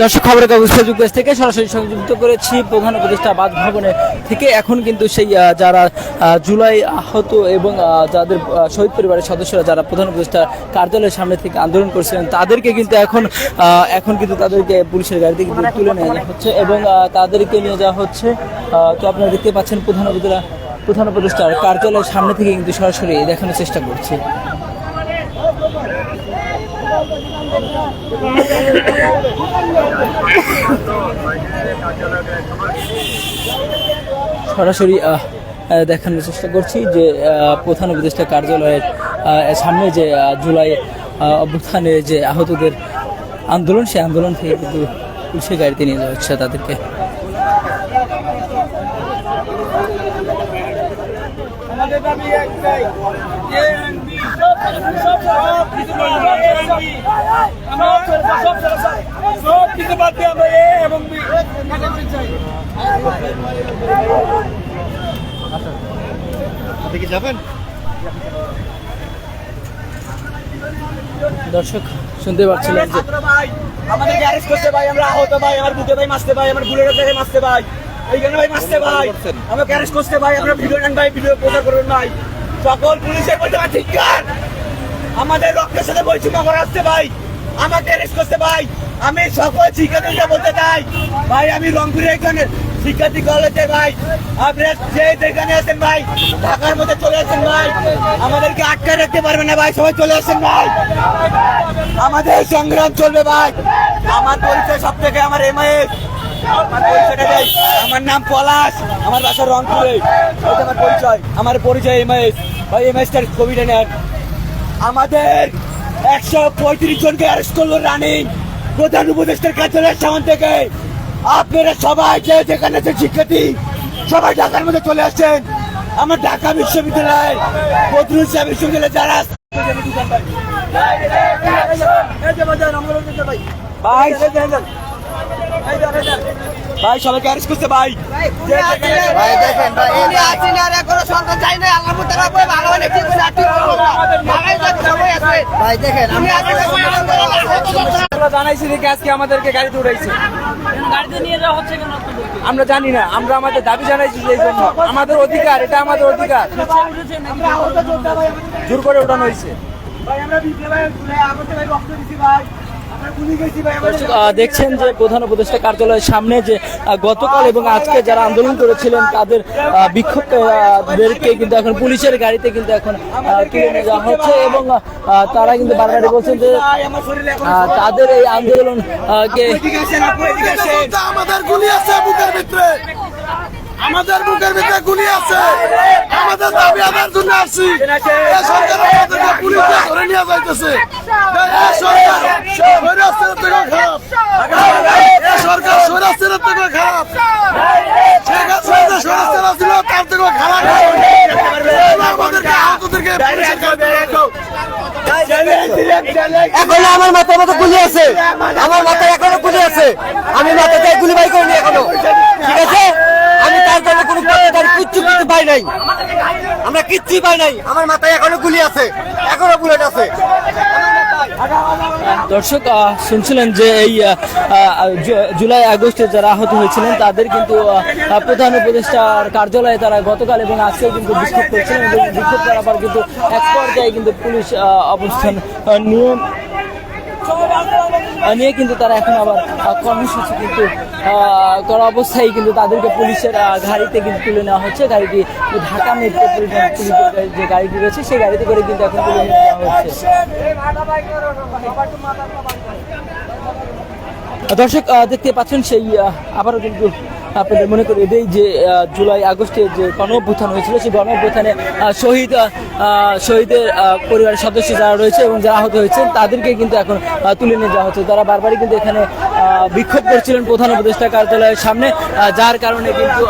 দর্শক, খবরের কাগজ পেজ থেকে সরাসরি সংযুক্ত করেছি প্রধান উপদেষ্টা বাসভবনে থেকে। এখন কিন্তু সেই যারা জুলাই আহত এবং যাদের শহীদ পরিবারের সদস্যরা যারা প্রধান উপদেষ্টা কার্যালয়ের সামনে থেকে আন্দোলন করেছিলেন, তাদেরকে কিন্তু এখন এখন কিন্তু তাদেরকে পুলিশের গাড়িতে কিন্তু তুলে নিয়ে যাওয়া হচ্ছে এবং তাদেরকে নিয়ে যাওয়া হচ্ছে। তো আপনারা দেখতে পাচ্ছেন প্রধান উপদেষ্টা, প্রধান উপদেষ্টার কার্যালয়ের সামনে থেকে কিন্তু সরাসরি দেখানোর চেষ্টা করছি। সরাসরি দেখানোর চেষ্টা করছি যে প্রধান উপদেষ্টা কার্যালয়ের সামনে যে জুলাই অভ্যুত্থানে যে আহতদের আন্দোলন, সেই আন্দোলন থেকে কিন্তু পুলিশের গাড়িতে নিয়ে যাওয়া হচ্ছে তাদেরকে। আমাদের দাবি একটাই দর্শক শুনতে পাচ্ছিলেন যে ভাই আমাদেরকে অ্যারেস্ট করতে ভাই, আমরা আহত ভাই, আমার বুকে ভাই মারতে ভাই, আমার বুলেটের জায়গায় মারতে ভাই। এইখানে ভাই মারতে ভাই। আমরা অ্যারেস্ট করতে ভাই আমরা ভিডিও নেন ভাই, ভিডিও প্রচার করবেন ভাই। সকল পুলিশের ভাই ঠিক আমাদের রক্তের সাথে বৈষম্য করা আসছে ভাই। আমাকে অ্যারেস্ট করতে ভাই। আমি সকল শিক্ষার্থীকে বলতে চাই। ভাই, আমি রংপুরে এখানে শিক্ষার্থী কলেজে ভাই। আপনারা যে যেখানে আছেন ভাই, ঢাকার মধ্যে চলে আসেন ভাই। আমাদেরকে আটকে রাখতে পারবে না ভাই, সবাই চলে আসেন ভাই। আমাদের সংগ্রাম চলবে ভাই। আমার পরিচয় সব থেকে আমার এমআইএস আমার আমার নাম পলাশ। আমার বাসা রংপুরে। আমার পরিচয়। আমার পরিচয় এমআইএস ভাই এমআইএসটার ছবিটা নেন। আমাদের একশো পঁয়ত্রিশ জনকে অ্যারেস্ট করল রানিং। প্রধান উপদেষ্টার কার্যালয়ের সামন থেকে। আপনারা সবাই যে যেখানে আছেন শিক্ষার্থী সবাই ঢাকার মধ্যে চলে আসছেন। আমার ঢাকা বিশ্ববিদ্যালয় বদরুল সাহেব বিশ্ববিদ্যালয় যারা ভাই ভাই সবাইকে অ্যারেস্ট করছে ভাই। ভাই দেখেন ভাই এনে আছি না রে সরকার চাই না আল্লাহ মুতার উপরে ভালো হলে কি করে আটি ভালোই তো সবাই আছে। ভাই দেখেন আমি আমরা জানাইছি দেখে আজকে আমাদেরকে গাড়িতে উঠাইছে। আমরা জানি না আমরা আমাদের দাবি জানাইছি এই জন্য। আমাদের অধিকার এটা আমাদের অধিকার। জোর করে উঠানো হয়েছে। ভাই আমরা বিজে ভাই আগতে ভাই রক্ত দিছি ভাই। দেখছেন যে প্রধান উপদেষ্টা কার্যালয়ের সামনে যে গতকাল এবং আজকে যারা আন্দোলন করেছিলেন, তাদের বিক্ষোভদেরকে কিন্তু এখন পুলিশের গাড়িতে কিন্তু এখন তুলে নিয়ে যাওয়া হচ্ছে এবং তারা কিন্তু বারবারই বলছেন যে তাদের এই আন্দোলন কে গুলি আছে বুকের ভিতরে আমাদের বুকের ভিতরে গুলি আছে। আমাদের দাবি আদায়ের জন্য আসছি। এই সরকার আমাদেরকে পুলিশ ধরে নিয়ে যাইতেছে। এই সরকার থেকে খারাপ। সরকার স্বৈরাচারের থেকে খারাপ। শেখ হাসিনা যে স্বৈরাচার ছিল তার থেকে খারাপ। আমাদেরকে আহতদেরকে পুলিশের এখনও আমার মাথার মতো গুলি আছে। আমার মাথায় এখনও গুলি আছে। আমি মাথাতে গুলি বাই করিনি এখনও ঠিক আছে আমি তার জন্য কোনো প্রতিকার কিচ্ছু কিছু পাই নাই। আমরা কিচ্ছুই পাই নাই। আমার মাথায় এখনও গুলি আছে। এখনও বুলেট আছে। দর্শক শুনছিলেন যে এই জুলাই আগস্টে যারা আহত হয়েছিলেন, তাদের কিন্তু প্রধান উপদেষ্টার কার্যালয়ে তারা গতকাল এবং আজকেও কিন্তু বিক্ষোভ করছিলেন এবং বিক্ষোভ করার পর কিন্তু এক পর্যায়ে কিন্তু পুলিশ অবস্থান নিয়ে নিয়ে কিন্তু তারা এখন আবার কর্মসূচি কিন্তু করা অবস্থায় কিন্তু তাদেরকে পুলিশের গাড়িতে কিন্তু তুলে নেওয়া হচ্ছে। গাড়িটি ঢাকা মেট্রোপলিটন পুলিশের যে গাড়িটি রয়েছে, সেই গাড়িতে করে কিন্তু এখন তুলে নেওয়া হচ্ছে। দর্শক দেখতে পাচ্ছেন সেই আবারও কিন্তু আপনাদের মনে করি এটাই যে জুলাই আগস্টে যে গণ অভ্যুত্থান হয়েছিল, সেই গণ অভ্যুত্থানে শহীদ শহীদের পরিবারের সদস্য যারা রয়েছে এবং যারা আহত হয়েছেন, তাদেরকে কিন্তু এখন তুলে নিয়ে যাওয়া হচ্ছে। তারা বারবারই কিন্তু এখানে বিক্ষোভ করছিলেন প্রধান উপদেষ্টা কার্যালয়ের সামনে যার কারণে কিন্তু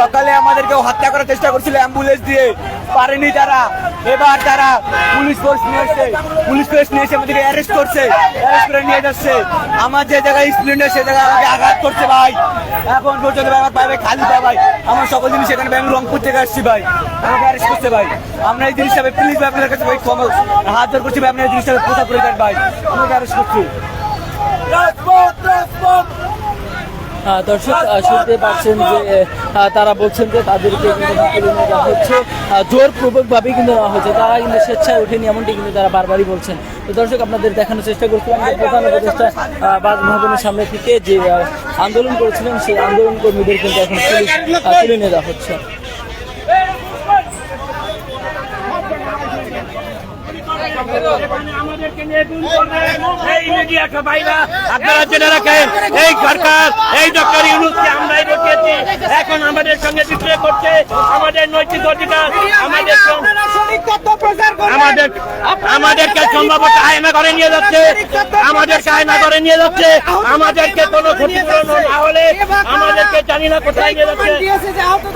সকালে আমাদেরকে হত্যা করার চেষ্টা করছিল অ্যাম্বুলেন্স দিয়ে। পারেনি তারা এবার তারা পুলিশ ফোর্স নিয়ে এসছে, পুলিশ ফোর্স নিয়ে এসে আমাদেরকে অ্যারেস্ট করছে অ্যারেস্ট করে নিয়ে যাচ্ছে। আমার যে জায়গায় স্প্লেন্ডার সে জায়গায় আমাকে আঘাত করছে ভাই। এখন পর্যন্ত ভাই আমার পায়ে খালি পা ভাই। আমার সকল জিনিস এখানে আমি রংপুর থেকে আসছি ভাই। আমাকে অ্যারেস্ট করছে ভাই। আমরা এই জিনিসটা ভাই আপনাদের কাছে ভাই ক্ষমা হাত জোর করছি ভাই, আপনার এই জিনিসটা কোথা করে দেন ভাই। আমাকে অ্যারেস্ট করছি। রাজপথ রাজপথ! দর্শক শুনতে পাচ্ছেন যে তারা বলছেন যে তাদেরকে কিন্তু তুলে নিয়ে যাওয়া হচ্ছে জোরপূর্বক ভাবে কিন্তু নেওয়া হচ্ছে তারা কিন্তু স্বেচ্ছায় ওঠেনি এমনটি কিন্তু তারা বারবারই বলছেন তো দর্শক আপনাদের দেখানোর চেষ্টা করছিলাম যে প্রধান উপদেষ্টা বাসভবনের সামনে থেকে যে আন্দোলন করেছিলেন সেই আন্দোলন কর্মীদের কিন্তু এখন তুলে নিয়ে যাওয়া হচ্ছে আমাদের সঙ্গে বিক্রয় করছে আমাদের নৈতিক আমাদেরকে সম্ভবত আয়না করে নিয়ে যাচ্ছে। আমাদেরকে আয়না করে নিয়ে যাচ্ছে। আমাদেরকে কোনো ক্ষতিপূরণ না হলে আমাদেরকে জানি না কোথায় নিয়ে যাচ্ছে।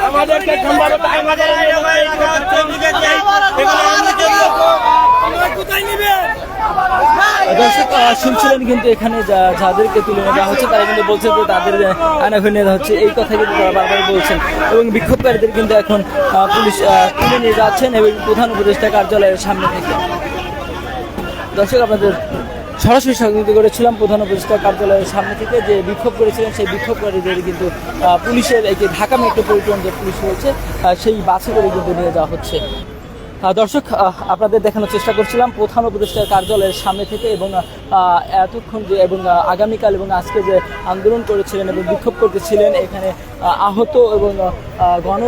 আমাদেরকে সম্ভবত আয়না করে নিয়ে যাচ্ছে এগুলো আমরা কোথায় নিবে দর্শক শুনছিলেন কিন্তু এখানে যাদেরকে তুলে নিয়ে যাওয়া হচ্ছে, তারা কিন্তু বলছে যে তাদের আয়না ঘরে নিয়ে হচ্ছে। এই কথা কিন্তু তারা বারবার বলছেন। এবং বিক্ষোভকারীদের কিন্তু এখন পুলিশ তুলে নিয়ে যাচ্ছেন এবং প্রধান উপদেষ্টা কার্যালয়ের সামনে থেকে। দর্শক, আপনাদের সরাসরি সংযুক্ত করেছিলাম প্রধান উপদেষ্টা কার্যালয়ের সামনে থেকে। যে বিক্ষোভ করেছিলেন, সেই বিক্ষোভকারীদের কিন্তু পুলিশের এই যে ঢাকা মেট্রোপলিটন যে পুলিশ রয়েছে সেই বাসে করে কিন্তু নিয়ে যাওয়া হচ্ছে। দর্শক আপনাদের দেখানোর চেষ্টা করছিলাম প্রধান উপদেষ্টার কার্যালয়ের সামনে থেকে এবং এতক্ষণ যে এবং আগামীকাল এবং আজকে যে আন্দোলন করেছিলেন এবং বিক্ষোভ করতেছিলেন, এখানে আহত এবং গণ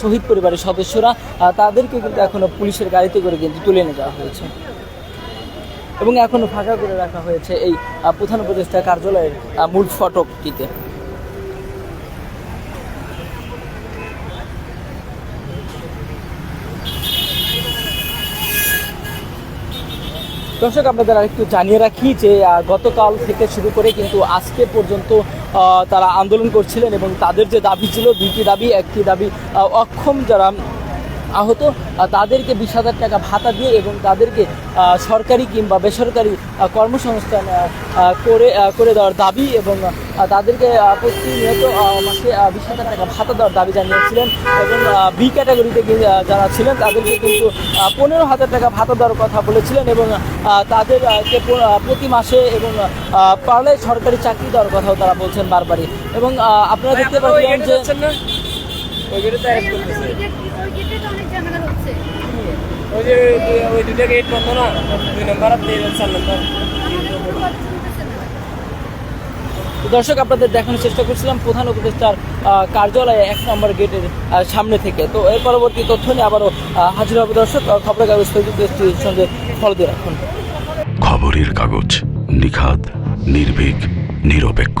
শহীদ পরিবারের সদস্যরা তাদেরকে কিন্তু এখনও পুলিশের গাড়িতে করে কিন্তু তুলে নিয়ে যাওয়া হয়েছে। এবং এখনও ফাঁকা করে রাখা হয়েছে এই প্রধান উপদেষ্টা কার্যালয়ের মূল ফটকটিতে। দর্শক, আপনাদের আরেকটু জানিয়ে রাখি যে গতকাল থেকে শুরু করে কিন্তু আজকে পর্যন্ত তারা আন্দোলন করছিলেন এবং তাদের যে দাবি ছিল, দুইটি দাবি, একটি দাবি অক্ষম যারা আহত তাদেরকে বিশ হাজার টাকা ভাতা দিয়ে এবং তাদেরকে সরকারি কিংবা বেসরকারি কর্মসংস্থান করে করে দেওয়ার দাবি এবং তাদেরকে প্রতিনিয়ত মাসে বিশ হাজার টাকা ভাতা দেওয়ার দাবি জানিয়েছিলেন এবং বি ক্যাটাগরিতে যারা ছিলেন তাদেরকে কিন্তু পনেরো হাজার টাকা ভাতা দেওয়ার কথা বলেছিলেন এবং আহ, তাদের আহ, কে প- আহ, প্রতি মাসে এবং আহ, পারলে সরকারি চাকরি দেওয়ার কথাও তারা বলছেন বারবারই এবং আপনারা দেখতে পাচ্ছেন যে ওই গেটে তো অনেক ঝামেলা হচ্ছে। ওই যে ওই দুটো গেট বন্ধ না দুই নম্বর আর তিন চার নম্বর। আমাদের কোনো কথা শুনতেছে না তো দর্শক আপনাদের দেখানোর চেষ্টা করছিলাম প্রধান উপদেষ্টার কার্যালয়ে এক নম্বর গেটের সামনে থেকে। তো এর পরবর্তী তথ্য নিয়ে আবারও হাজির হবে দর্শক। খবরের কাগজ ফেসবুক পেজটির সঙ্গে ফলো দিয়ে রাখুন। খবরের কাগজ নিখাদ নির্ভীক নিরপেক্ষ।